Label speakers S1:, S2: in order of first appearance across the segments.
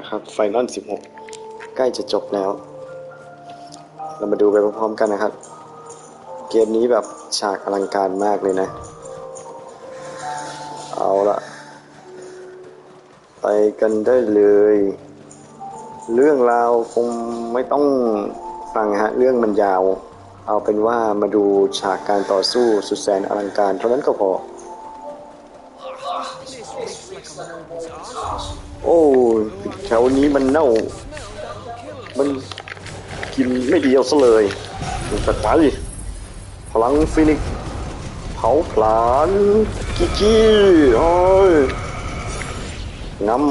S1: นะครับไฟนอล16 ใกล้จะจบแล้ว เรามาดูไปพร้อมๆกันนะครับ เกมนี้แบบฉากอลังการมากเลยนะ เอาละไปกันได้เลย เรื่องราวคงไม่ต้องฟังฮะ เรื่องมันยาว เอาเป็นว่ามาดูฉากการต่อสู้สุดแสนอลังการเท่านั้นก็พอ โอ้แถวนี้มันเน่า มันกินไม่เดียวซะเลยจัดไปพลังฟินิกเผาผลาญกิ๊กี้โอ้ยน้ำ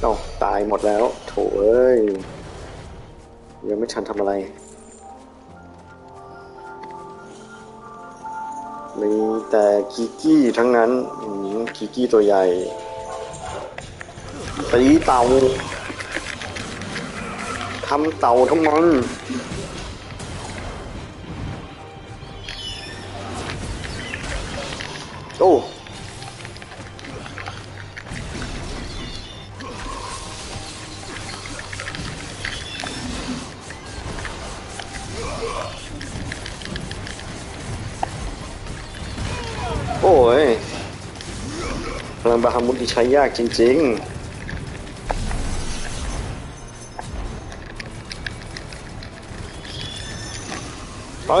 S1: เอาตายหมดแล้ว โถเอ้ย ยังไม่ทันทำอะไร มีแต่กิกี้ทั้งนั้นกิกี้ตัวใหญ่ตีเต่าทำเต่าทั้งมันโอ้ บาฮามุดที่ใช้ยากจริง ๆเฮ้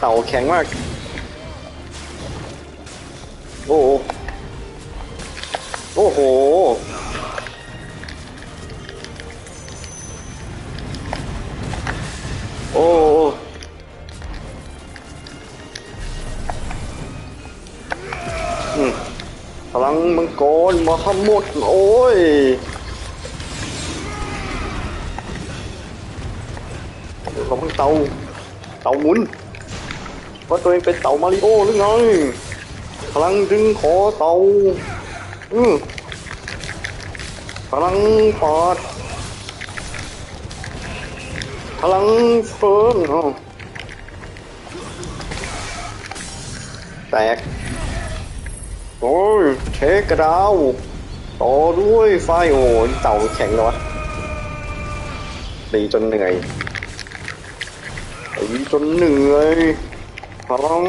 S1: เต่าแข็งมาก โอ้โหโอ้โหโอ้พลังมังกรมาขมดโอ้ยเราเพิ่งเตาเตาหมุน ว่าตัวเองเป็นเต่ามาริโอหรือไงพลังดึงคอเต่าอืมพลังปอดพลังเฟิร์นแตก โอ้ยเทกดาว ต่อด้วยไฟโอ้ยเต่าแข็งเลยวะตีจนเหนื่อยตีจนเหนื่อย พลัง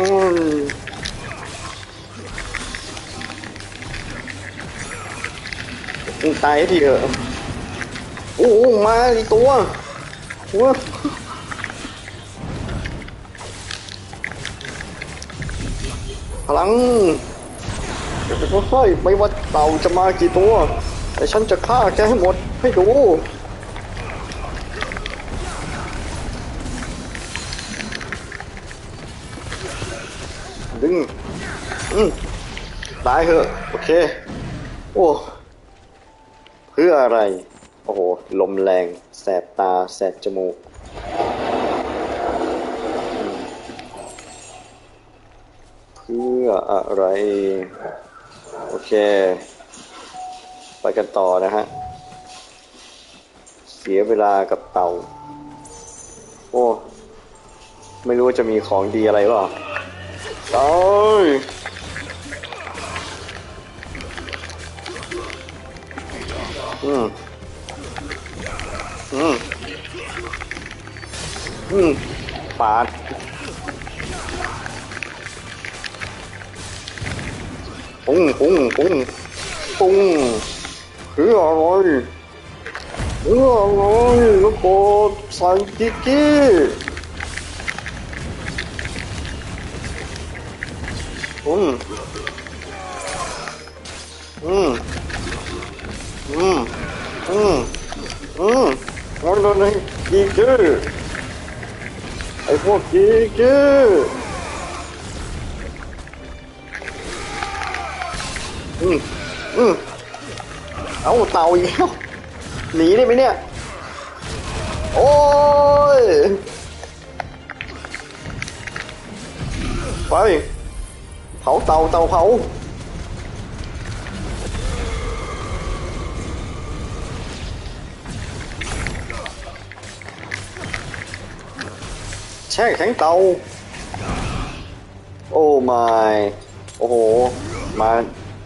S1: มึงตายทีเถอะโอ้มาอีตัวหัวพลังเดี๋ยวค่อยๆไม่ว่าเต่าจะมากี่ตัว แต่ฉันจะฆ่าแกให้หมดให้ดู ดึงอืมตายเถอะ โอเค โอ้ เพื่ออะไร โอ้โห ลมแรง แสบตา แสบจมูก เพื่ออะไร โอเค ไปกันต่อนะฮะ เสียเวลากับเต่า โอ้ ไม่รู้ว่าจะมีของดีอะไรหรอ เอ้ยอืมอืมอืมปาดปุ้งปุ้งปุ้งปุ้งคื อืมอืมอืมอืมอืมโอ้ยโดนไอ้กีเกอไอ้พวกกีเกอร์อืมอืมเอาเต่าอีกแล้วหนีได้ไหมเนี่ย โอ้ย ไปาเตาเตาเผาแช่แข็งเตา โอ้ไม่โอ้โห มา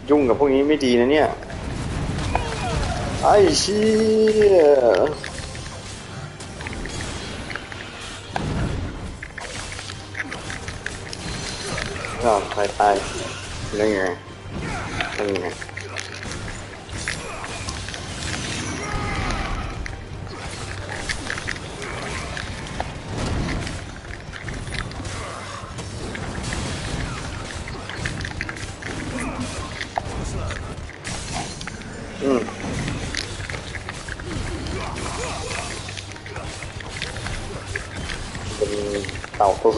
S1: ยุ่งกับพวกนี้ไม่ดีนะเนี่ย ไอ้เชี่ย อ้าวตายต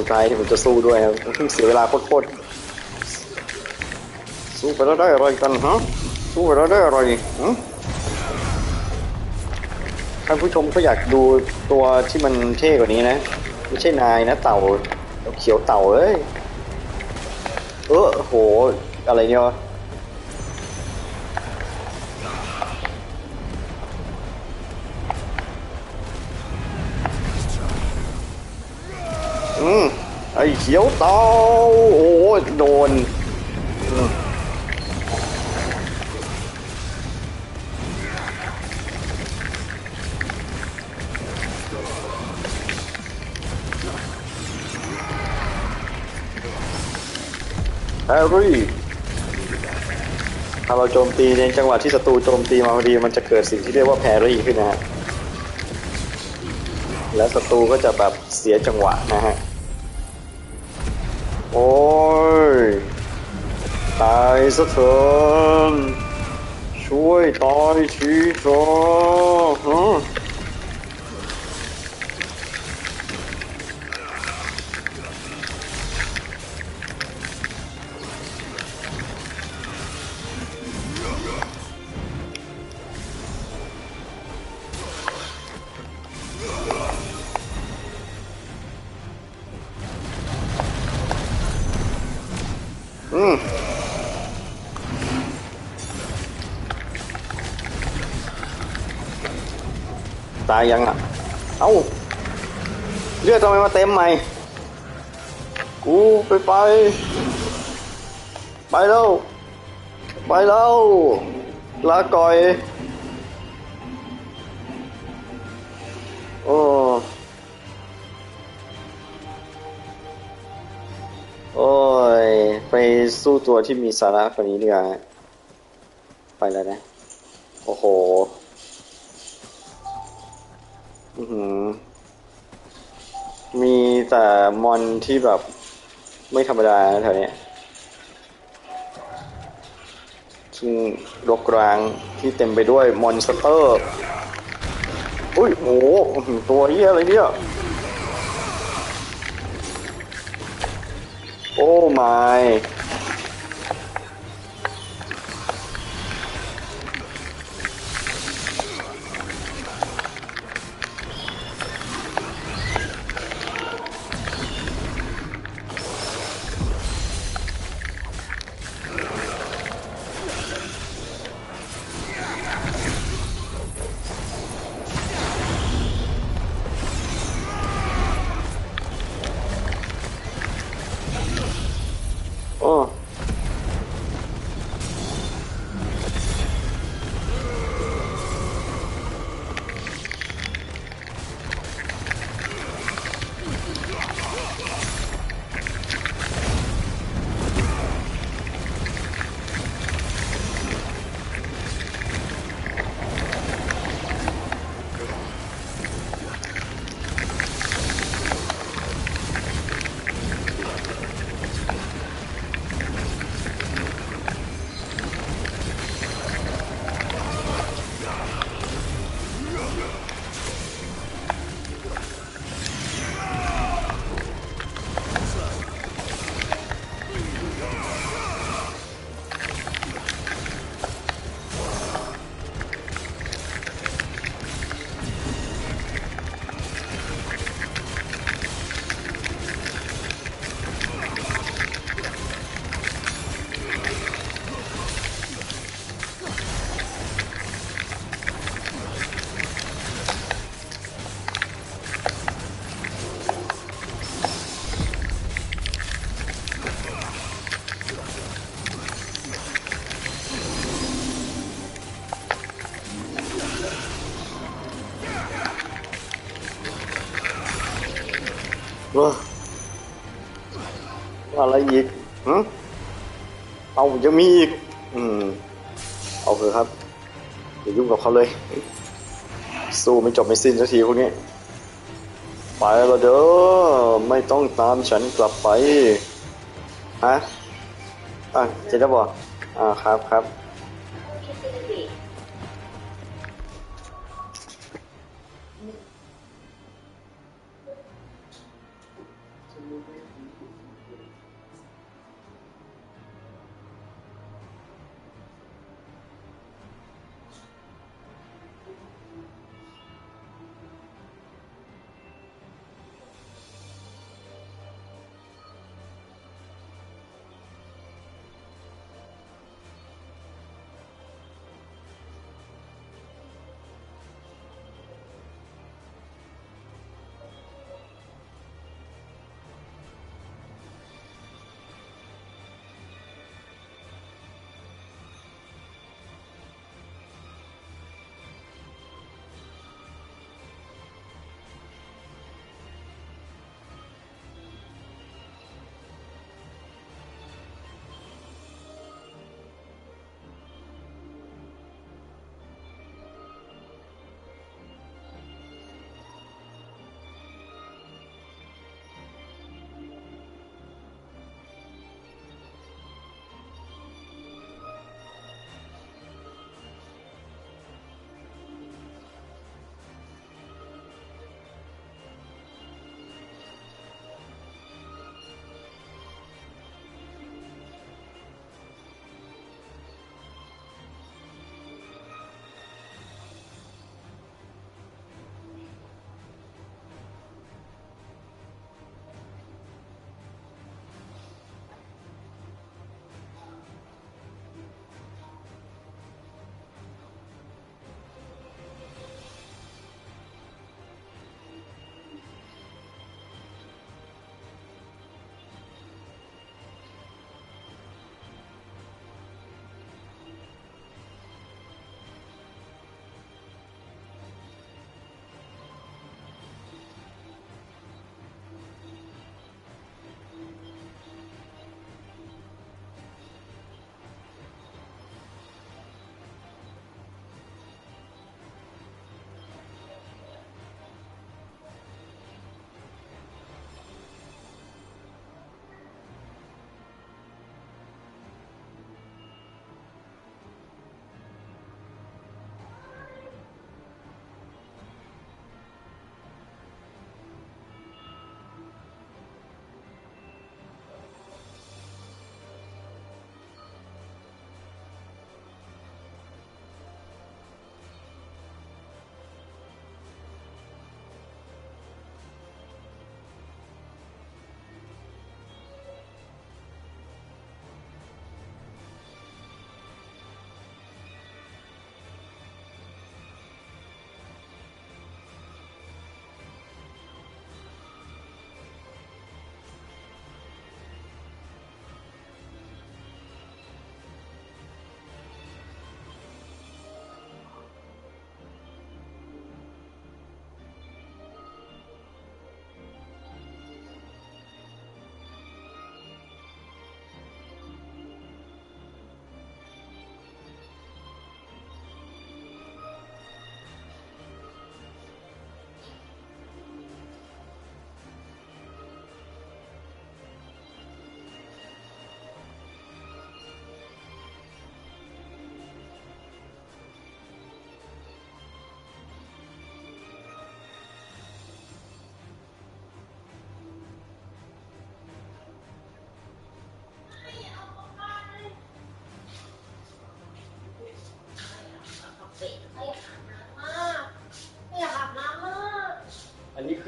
S1: ไกลที่ผมจะสู้ด้วยครับเสียเวลาโคตรๆสู้ไปแล้วได้อะไรกันฮะสู้ไปแล้วได้อะไรฮะท่านผู้ชมก็อยากดูตัวที่มันเท่กว่านี้นะ ไม่ใช่นายนะเต่าเขียวเต่าเอ้ยเออโหอะไรเนี่ยวะ เขียวเต่าโอ้โดนแฮร์รี่ถ้าเราโจมตีในจังหวะที่ศัตรูโจมตีมาพอดีมันจะเกิดสิ่งที่เรียกว่าแพรรี่ขึ้นนะฮะ แล้วศัตรูก็จะแบบเสียจังหวะนะฮะ โอ้ย ตายซะเถินช่วยตายทีเถอะายยังอะ เอ้า เลือดทำไมมาเต็มใหม่ กูไปไป ไปแล้ว ไปแล้วลาก่อย โอ้โอ้ย ไปสู้ตัวที่มีสาระกว่านี้ดีกว่า ไปแล้วนะ โอ้โห มีแต่มอนที่แบบ ไม่ธรรมดาแถวเนี้ยซึ่งรกรางที่เต็มไปด้วยมอนสเตอร์ อุ้ยโอ้โหตัวเหี้ยอะไรเนี่ย โอ้ my ยังมีอีก อืม เอาเถอะครับ อย่ายุ่งกับเขาเลย สู้ไม่จบไม่สิ้นสักทีพวกนี้ ไปแล้วเด้อ ไม่ต้องตามฉันกลับไป ฮะ อะเจะได้บอก อ่าครับครับ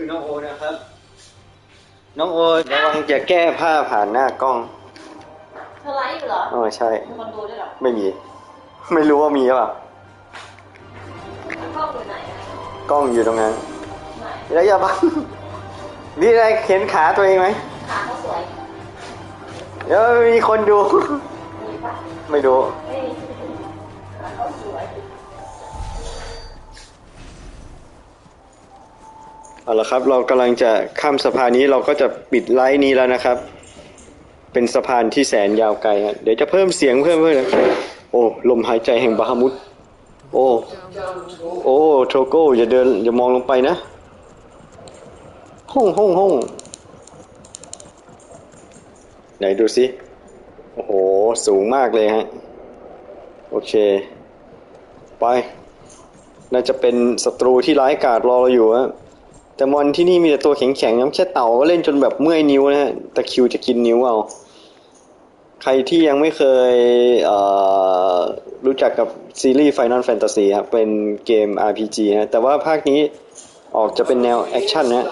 S1: คือน้องโอนะครับ น้องโอระวังจะแก้ผ้าผ่านหน้ากล้อง
S2: เธอไลฟ์อยู่เหรอ
S1: อ๋อใช่
S2: มีคนดูด้วยเหรอ
S1: ไม่มี ไม่รู้ว่ามีหรือเปล่า
S2: กล้องอยู่ไหนอะ
S1: กล้องอยู่ตรงนั้น
S2: ไหน
S1: แล้วอย่าบัง นี่อะไรเห็นขาตัวเองไหม
S2: ขาเขาสวย
S1: เดี๋ยวมีคนดู
S2: มีปะ
S1: ไม่รู้
S2: ไม่มีขาเขาสวย
S1: เอาละครับ เรากำลังจะข้ามสะพานนี้เราก็จะปิดไลฟ์นี้แล้วนะครับ เป็นสะพานที่แสนยาวไกลฮะเดี๋ยวจะเพิ่มเสียงเพิ่มเพิ่มโอ้ลมหายใจแห่งบาฮามุดโอ้โอ้โทโก้อย่าเดินอย่ามองลงไปนะห้องห้องห้องไหนดูสิโอ้โห สูงมากเลยฮะ โอเค ไป น่าจะเป็นศัตรูที่ร้ายกาจรอเราอยู่ฮะ แต่มอนที่นี่มีแต่ตัวแข็งๆน้ำแค่เต่าก็เล่นจนแบบเมื่อยนิ้วนะฮะตะคิวจะกินนิ้วเอา ใครที่ยังไม่เคยเรู้จักกับซีรีส์ Final Fantasy ครับเป็นเกม RPG ฮะแต่ว่าภาคนี้ออกจะเป็นแนวแอคชั่นนะ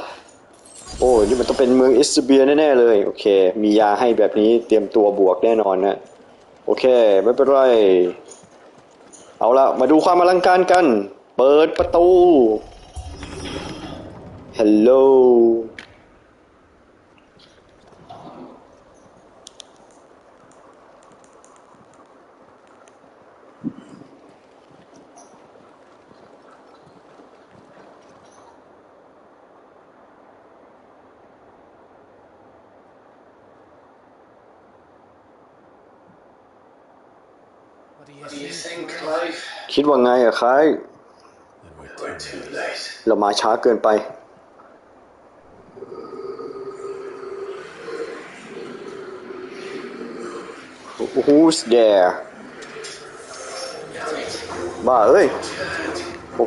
S1: โอ้นี่มันต้องเป็นเมืองอิสเบียแน่ๆเลย โอเค มียาให้แบบนี้เตรียมตัวบวกแน่นอนนะโอเค ไม่เป็นไร เอาละมาดูความอลังการกัน เปิดประตู ฮัลโหล
S3: What do
S4: What do
S3: you
S4: you
S3: think?
S4: think, Clive?
S1: คิดว่าไงอะคล้าย
S4: We're too late.
S1: เรามาช้าเกินไป Who's there บ้าเอ้ย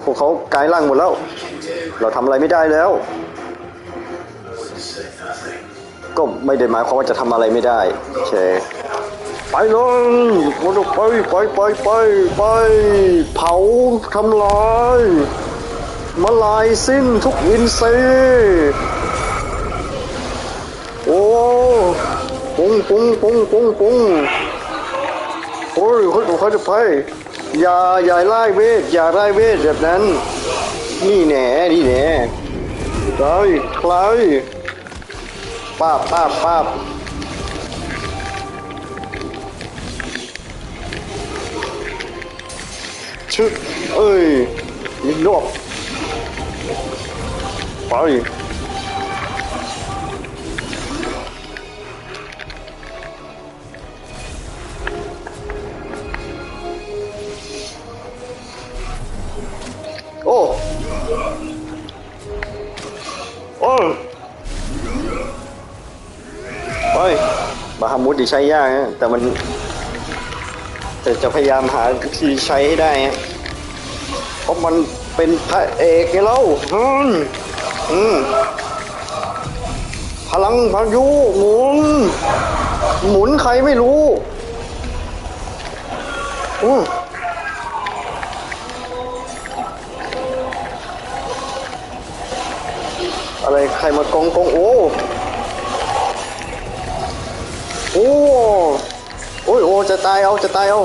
S1: พวกเขากลายร่างหมดแล้ว เราทำอะไรไม่ได้แล้ว ก็ไม่ได้หมายความว่าจะทำอะไรไม่ได้โอเคไปเลยไปไปไปไปไป เผาทำลายมาลายสิ้นทุกอินท ปุ้งปุ้งปุ้งปุ้งปุ้งโอ้ยเขาเขาจะไปอย่าอย่าไล่เวทอย่าไล่เวทแบบนั้น นี่แหน่นี่แหน่ใครใครป้าบป้าบป้าบชึกเอ้ยยิงนอกไป ดิใช้ยากนะแต่มันแต่จะพยายามหาวิธีใช้ให้ได้ฮะเพราะมันเป็นพระเอกไงเล่าอืมอืมพลังพายุหมุน หมุนใครไม่รู้อืมอะไรใครมากองกองโอ้ อ้โอ้ยโอ้จะตายเอาจะตายเอา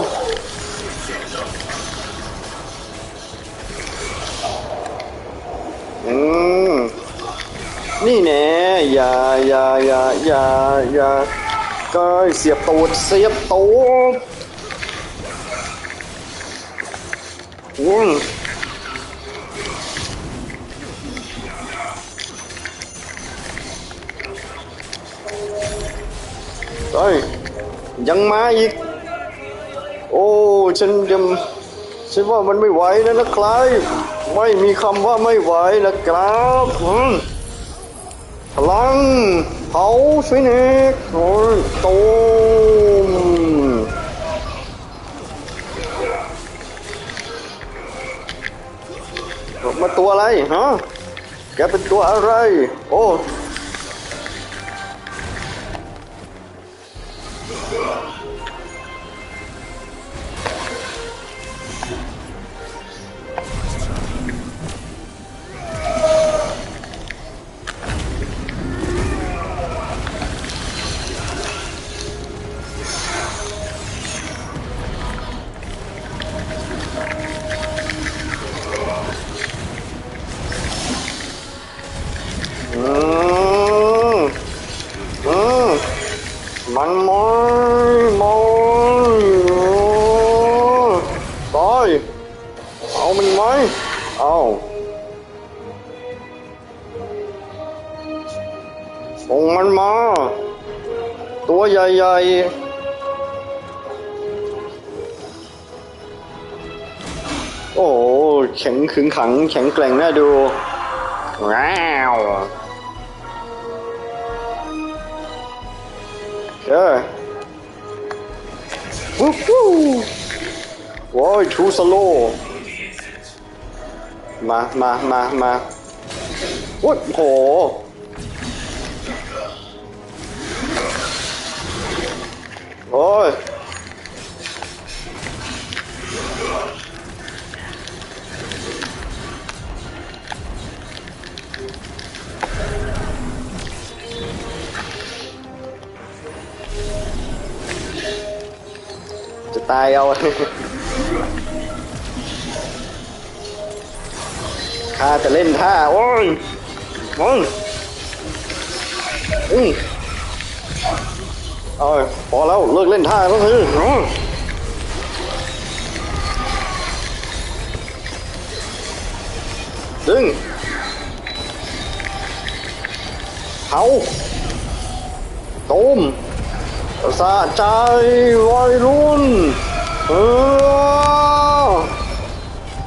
S1: อืมนี่แน่อย่าอย่าอย่าอย่าอย่าก็เสียบตูดเสียบตูดอืม เฮ้ยยังมาอีก โอ้ฉันยังฉันว่ามันไม่ไหวนะนะครับไม่มีคำว่าไม่ไหวนะครับพลังเผาฟินิกซ์โอ้ยตูมมาตัวอะไรฮะแกเป็นตัวอะไร โอ้ ตัวใหญ่ๆ โอ้โหแข็งขึงขัง แข็งแกร่งน่าดูว้าวเออวู้ฮู้โว้ยทูสโลมา มา มา มาโอ้ยโห โอ้ยจะตายเอาข้าจะเล่นท่า โอ้ยมองอืม เอาพอแล้วเลิกเล่นท่าแล้วคืออืมดึงเขาตูมสะใจวัยรุ่นเออ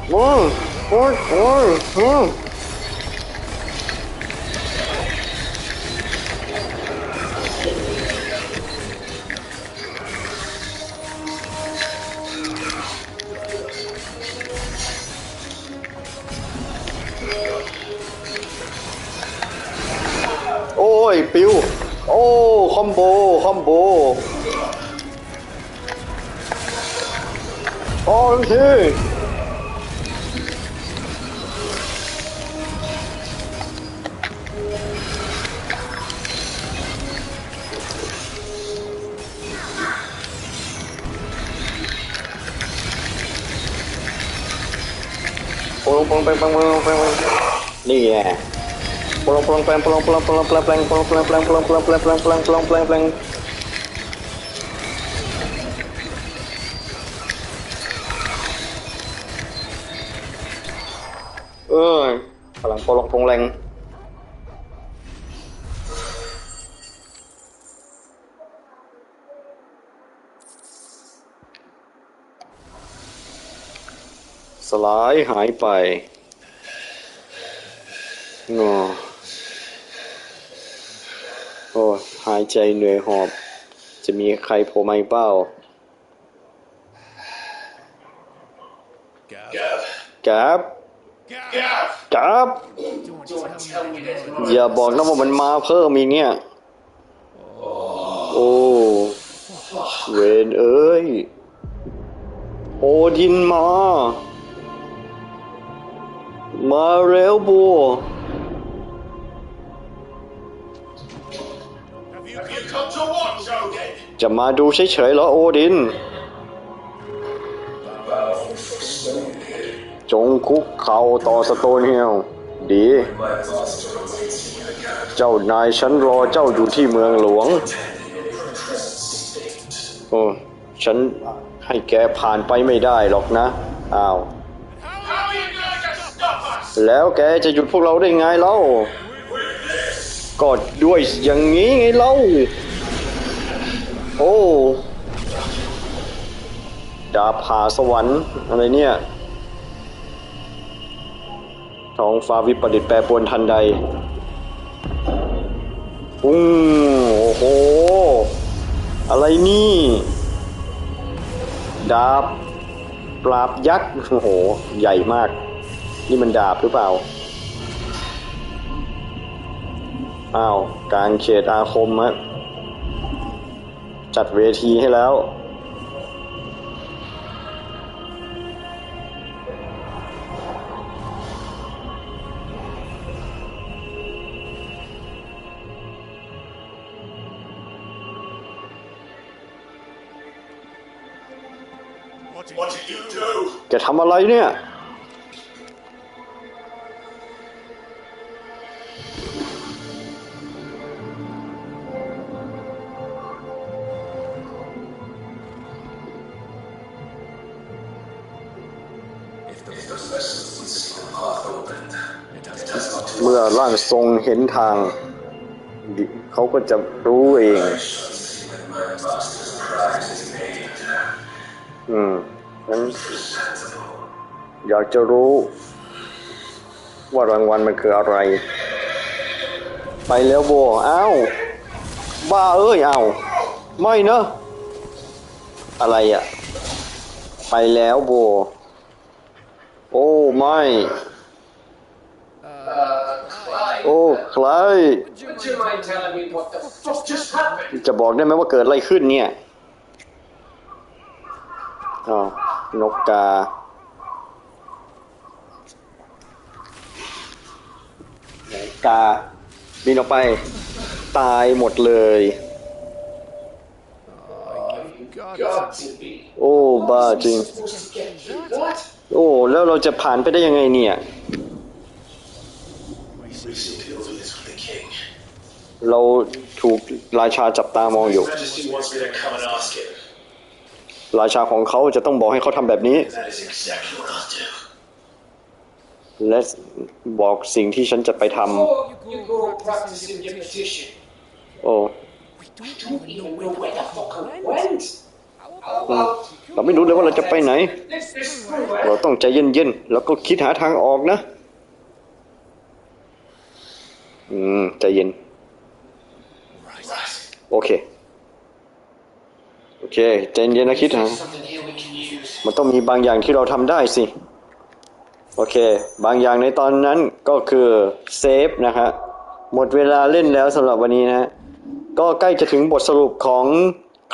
S1: โอ้ยโอ้ยโอ้ย โอ้ยทีปงปงแปงปงปงแปงนี่ไง pulang pulang pulang pulang pulang pulang pulang pulang pulang pulang pulang pulang pulang pulang pulang pulang pulang pulang pulang หายไปงอโอ้ยหายใจเหนื่อยหอบ จะมีใครโผล่มาอีกเปล่า
S4: Gav.
S1: กับ
S4: Gav!
S1: กับอย่าบอกนะว่ามันมาเพิ่มอีกเนี่ย โอ้ เวนเอ้ย โอดินมา มาแล้วบัว จะมาดูเฉยๆเหรอโอดิน จงคุกเข่าต่อสโตนเฮลดี เจ้านายฉันรอเจ้าอยู่ที่เมืองหลวง โอ้ ฉันให้แกผ่านไปไม่ได้หรอกนะ อ้าว แล้วแกจะหยุดพวกเราได้ไงเล่าก็ด้วยอย่างนี้ไงเล่า โอ้ ดาผาสวรรค์อะไรเนี่ย ท้องฟ้าวิปริตแปรปรวนทันใดปุ้งโอ้โห อะไรนี่ ดาบ ปราบยักษ์ โอ้โห ใหญ่มาก นี่มันดาบหรือเปล่า อ้าว กลางเขตอาคมฮะจัดเวทีให้แล้ว
S4: What did you do?
S1: จะทำอะไรเนี่ยางทรงเห็นทาง เขาก็จะรู้เอง อืมงั้นอยากจะรู้ ว่ารางวัลมันคืออะไร ไปแล้วโบอ้าวบ้าเอ้ยเอาไม่เนอะ อะไรอะไปแล้วโบ โอ้ไม่ ใคร
S3: Would you mind telling me what the fuck just happened?
S1: จะบอกได้ไหมว่าเกิดอะไรขึ้นเนี่ยอ้าวนกกา กาบินออกไป ตายหมดเลย
S3: Got to be.
S1: โอ้ บ้าจริง
S3: Supposed to get through that?
S1: โอ้ แล้วเราจะผ่านไปได้ยังไงเนี่ย เราถูกราชาจับตามองอยู่
S4: Majesty wants me to come and ask him.
S1: ราชาของเขาจะต้องบอกให้เขาทำแบบนี้
S4: That is exactly what I'll do.
S1: และบอกสิ่งที่ฉันจะไปท
S3: Before you go practicing your petition, ำ
S1: โอ้
S3: don't even know where the fuck I went. How about
S1: เราไม่รู้เลยว่าเราจะไปไหน
S3: let's this through
S1: เรา
S3: it?
S1: ต้องใจเย็นๆ แล้วก็คิดหาทางออกนะ อืมใจเย็น โอเค โอเคใจเย็นนะคิดหา
S3: Something here we can use.
S1: มันต้องมีบางอย่างที่เราทำได้สิ โอเค บางอย่างในตอนนั้นก็คือเซฟนะฮะหมดเวลาเล่นแล้วสำหรับวันนี้นะ ก็ใกล้จะถึงบทสรุปของ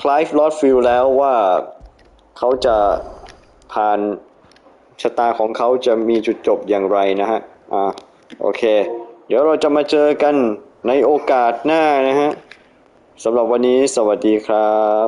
S1: คล v e ลอ d ฟิลแล้วว่าเขาจะผ่านชะตาของเขาจะมีจุดจบอย่างไรนะฮะ อ่า โอเค เดี๋ยวเราจะมาเจอกันในโอกาสหน้านะฮะสำหรับวันนี้สวัสดีครับ